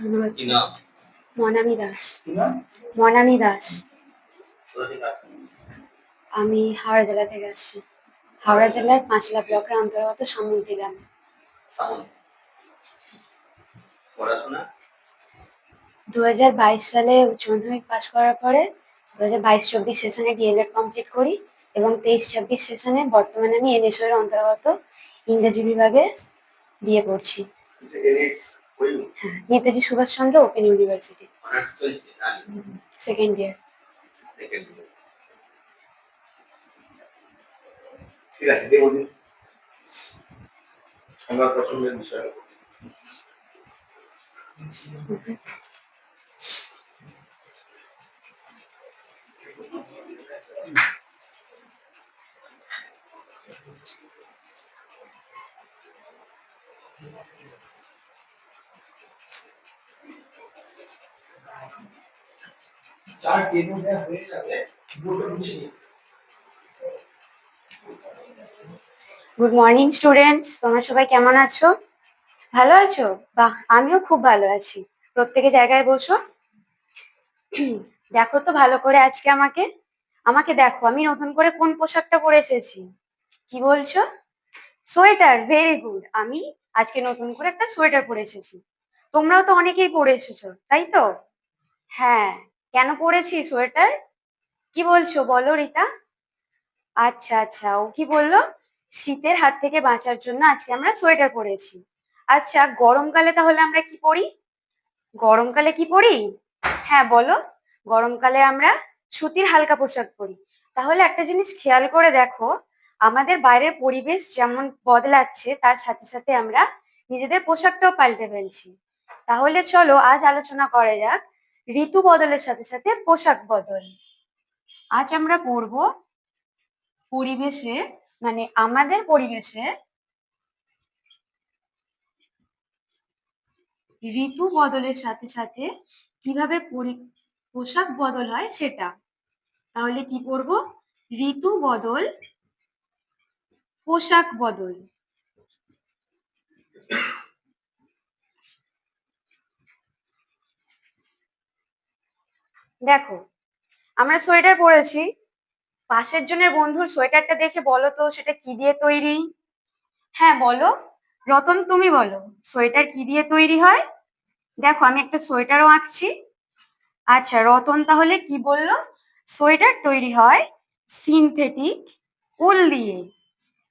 ধন্যবাদ মনামি দাস। মনামি দাস। আমি হাওড়া জেলা থেকে আসছি। হাওড়া জেলার পাঁচলা ব্লকের অন্তর্গত সমুদ্রী গ্রাম। দু হাজার বাইশ সালে উচ্চ মাধ্যমিক পাশ করার পরে দু হাজার বাইশ চব্বিশ সেশনে ডিএলএড কমপ্লিট করি এবং তেইশ ছাব্বিশ সেশনে বর্তমানে আমি এনএসও এর অন্তর্গত ইংরেজি বিভাগে বিয়ে পড়ছি Netaji Subhashchandra open university. Second year ঠিক আছে আমার পছন্দের বিষয়। চার ডেমো দেওয়া হয়ে যাবে মুছে নিন। গুড মর্নিং স্টুডেন্টস তোমরা সবাই কেমন আছো? ভালো আছো? বাহ, আমিও খুব ভালো আছি। প্রত্যেকে জায়গায় বসো। দেখো তো ভালো করে আজকে আমাকে। আমাকে দেখো, আমি নতুন করে কোন পোশাকটা পরে এসেছি? কি বলছো? সোয়েটার ভেরি গুড আমি আজকে নতুন করে একটা সোয়েটার পরে এসেছি। তোমরাও তো অনেকেই পরে এসেছ, তাই তো? হ্যাঁ। কেন পরেছি সোয়েটার? কি বলছো বলো রিতা? আচ্ছা আচ্ছা ও কি বলল? শীতের হাত থেকে বাঁচার জন্য আজকে আমরা সোয়েটার পরেছি। আচ্ছা গরমকালে তাহলে আমরা কি পরি? গরমকালে কি পরি? হ্যাঁ বলো। গরমকালে আমরা সুতির হালকা পোশাক পরি। তাহলে একটা জিনিস খেয়াল করে দেখো, আমাদের বাইরের পরিবেশ যেমন বদলাচ্ছে, তার সাথে সাথে আমরা নিজেদের পোশাকটাও পাল্টে ফেলছি। তাহলে চলো আজ আলোচনা করা যাক ঋতু বদলের সাথে সাথে পোশাক বদল। আজ আমরা পড়ব পরিবেশে মানে আমাদের পরিবেশে ঋতু বদলের সাথে সাথে কীভাবে পোশাক বদল হয় সেটা। তাহলে কি পড়ব ঋতু বদল, পোশাক বদল। দেখো, আমরা সোয়েটার পরেছি। পাশের জনের বন্ধুর সোয়েটারটা দেখে বলো তো, সেটা কি দিয়ে তৈরি? হ্যাঁ বলো। রতন, তুমি বলো, সোয়েটার কি দিয়ে তৈরি হয়? দেখো, আমি একটা সোয়েটারও আঁকছি। আচ্ছা রতন তাহলে কি বলল? সোয়েটার তৈরি হয় সিনথেটিক উল দিয়ে।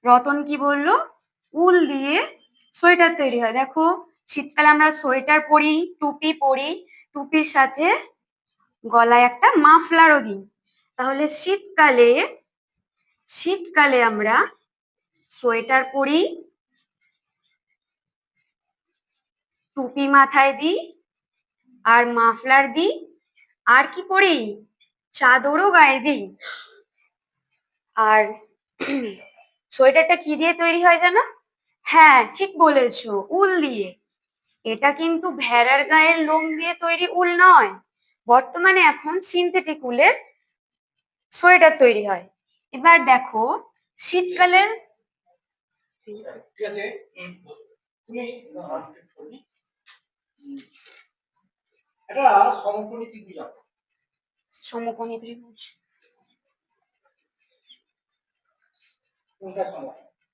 রতন কি বলল? উল দিয়ে সোয়েটার তৈরি হয়। দেখো, শীতকালে আমরা সোয়েটার পরি, টুপি পরি, টুপির সাথে গলায় একটা মাফলারও দিই। তাহলে শীতকালে শীতকালে আমরা সোয়েটার পরি, টুপি মাথায় দিই, আর মাফলার দিই, আর কি পরি? চাদরও গায়ে দিই। আর সোয়েটারটা কি দিয়ে তৈরি হয় জানো? হ্যাঁ ঠিক বলেছ, উল দিয়ে। এটা কিন্তু ভেড়ার গায়ের লোম দিয়ে তৈরি উল নয়। বর্তমানে এখন সিনথেটিক উলের সোয়েটার তৈরি হয়। এবার দেখো, শীতকালের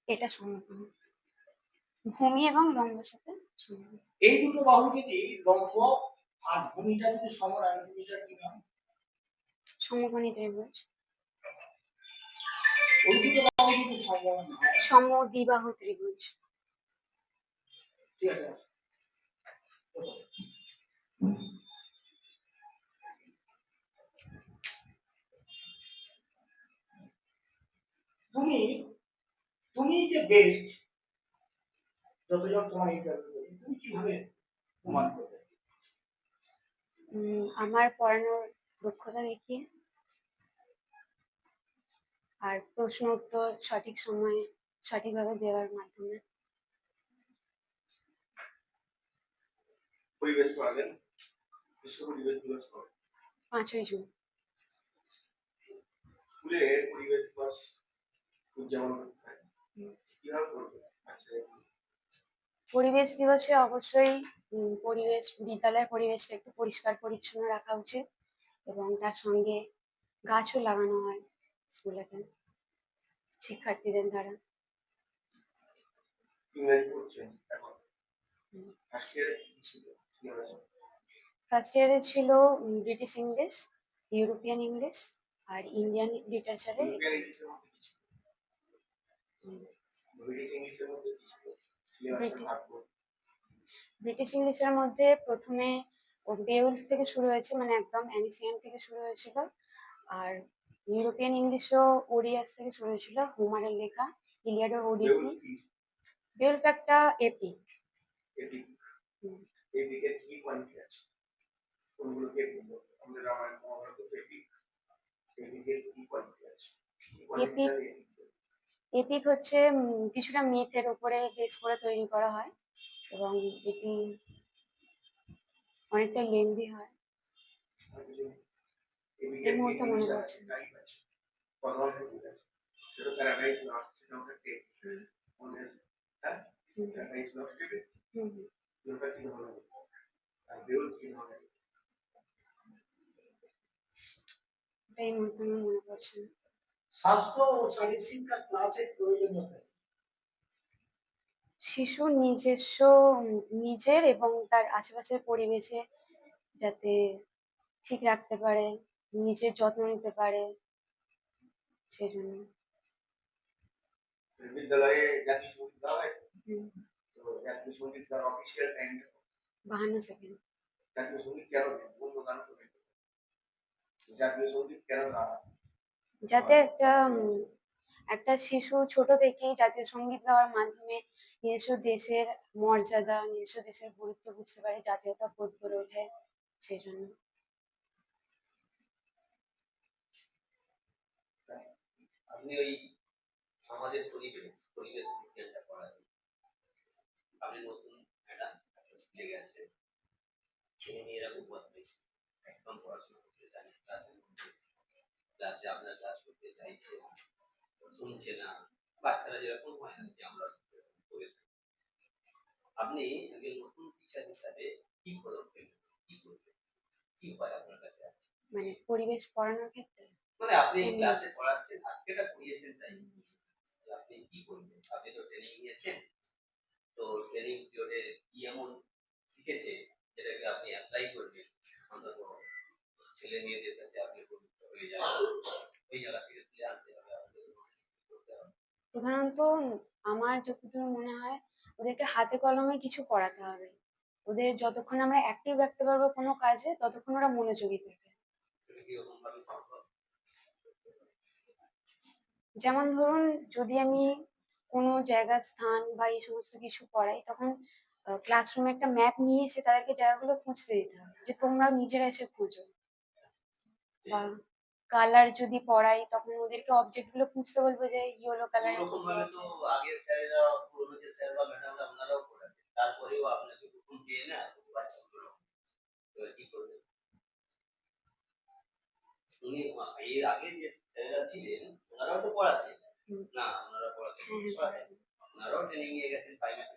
এটা সমকোণী। ভূমি এবং লম্বের সাথে এই দুটো বাহু যদি লম্ব আর ভূমিটা যদি সমান হয় ভূমিটার কি নাম? সমকোণী ত্রিভুজ। ওই দুটো বাহু সমান হয়? সমদ্বিবাহু ত্রিভুজ। ঠিক আছে। তুমি তুমি যে বেস্ট যতজন তোমার ইন্টারভিউ তুমি কীভাবে প্রমাণ করবে? আমার পড়ানোর দক্ষতা দেখিয়ে আর প্রশ্ন উত্তর সঠিক সময়ে সঠিকভাবে দেওয়ার মাধ্যমে। পরিবেশ করাবেন বিশ্ব পরিবেশ দিবস পাঁচই জুন। স্কুলে পরিবেশ দিবস উদযাপন করতে হয়। কীভাবে আচ্ছা পরিবেশ দিবসে অবশ্যই উম, পরিবেশ বিদ্যালয়ের পরিবেশটা একটু পরিষ্কার পরিচ্ছন্ন রাখা উচিত এবং তার সঙ্গে গাছও লাগানো হয় স্কুলেতে শিক্ষার্থীদের দ্বারা। ইংরেজি পড়ছেন এখন? হুম। ফার্স্ট ইয়ারে কি ছিল? ফার্স্ট ইয়ারে ছিল ব্রিটিশ ইংলিশ ইউরোপিয়ান ইংলিশ আর ইন্ডিয়ান লিটারেচারের ইউরোপিয়ান ইংলিশের মধ্যে কি ছিল? ব্রিটিশ ইংলিশের মধ্যে কি ছিল? ব্রিটিশ। ব্রিটিশ ইংলিশের মধ্যে প্রথমে বেউলফ থেকে শুরু হয়েছে মানে একদম অ্যানিসিয়ান থেকে শুরু হয়েছিল। আর ইউরোপিয়ান ইংলিশও ওরিয়াস থেকে শুরু হয়েছিল হোমারের লেখা ইলিয়াডের ওডিসি বেউল বেউলফ একটা এপিক এপিক হুম। এপিকের কি কোয়ালিটি আছে? কোনগুলোকে এপিক আমাদের রামায়ণ মহাভারত এপিক এপিকের কি কোয়ালিটি আছে? কি কোয়ালিটি Epic- এপিক হচ্ছে কিছুটা মিথের উপরে বেস করে তৈরি করা হয় এবং এটি অনেকটা লেন্দি হয়। এই মুহূর্তে মনে হচ্ছে এই মুহূর্তে মনে পড়ছে। স্বাস্থ্য ও শিক্ষা ক্লাসের প্রয়োজনীয়তা। শিশুর নিজস্ব নিজের এবং তার আশেপাশের পরিবেশে যাতে ঠিক রাখতে পারে নিজের যত্ন নিতে পারে সেজন্য। বিদ্যালয়ে জাতীয় সংগীত দেওয়া হয়? তো জাতীয় সংগীত অফিসিয়াল বাহান্ন সেকেন্ড জাতীয় সংগীত কেন অন্য গান জাতীয় সংগীত কেন দেওয়া হয়? যাতে একটা একটা শিশু ছোট থেকেই জাতীয় সংগীত গাওয়ার মাধ্যমে নিজস্ব দেশের মর্যাদা, নিজস্ব দেশের গুরুত্ব বুঝতে পারে, জাতীয়তা বোধ গড়ে ওঠে সেই জন্য আপনি ওই পরিবেশ পরিবেশ বিজ্ঞানটা আপনি নতুন একটা স্কুলে গেছে ছেলে মেয়েরা খুব বদমেশ একদম করতে চায় না ক্লাসের মধ্যে ক্লাসে আপনার ক্লাস করতে চাইছে না, শুনছে না। বাচ্চারা যেরকম হয় আমরা করে থাকি। আপনি একজন নতুন টিচার হিসাবে কি পদক্ষেপ কি করবেন? কি উপায় আপনার কাছে আছে? মানে পরিবেশ পড়ানোর ক্ষেত্রে? মানে আপনি ক্লাসে পড়াচ্ছেন আজকেটা পড়িয়েছেন তাই আপনি কি করবেন? আপনি তো ট্রেনিং নিয়েছেন। তো ট্রেনিং পিরিয়ডে কি এমন শিখেছে যেটাকে আপনি অ্যাপ্লাই করবেন? অন্তত ছেলে মেয়েদের কাছে আপনি জায়গা প্রধানত আমার যতদূর মনে হয়, ওদেরকে হাতে কলমে কিছু করাতে হবে। ওদের যতক্ষণ আমরা অ্যাক্টিভ রাখতে পারব কোনো কাজে, ততক্ষণ ওরা মনোযোগী থাকে। যেমন ধরুন, যদি আমি কোনো জায়গার স্থান বা এই সমস্ত কিছু করাই, তখন ক্লাসরুমে একটা ম্যাপ নিয়ে এসে তাদেরকে জায়গাগুলো খুঁজতে দিতে হবে, যে তোমরা নিজেরা এসে খুঁজো। বা কালার যদি পড়াই তখন ওদেরকে অবজেক্টগুলো খুঁজতে বলব যে ইয়েলো কালারের ওরকম ভাবে তো আগের স্যারেরা পুরোনো যে স্যার বা ম্যাডামরা ওনারাও পড়াতেন। তারপরেও আপনাকে না বাচ্চাগুলো এবার কি করবেন এর আগে যে স্যারেরা ছিলেন ওনারাও তো পড়াতেন। না ওনারা পড়াতেন ওনারাও ট্রেনিং নিয়ে গেছেন প্রাইমারি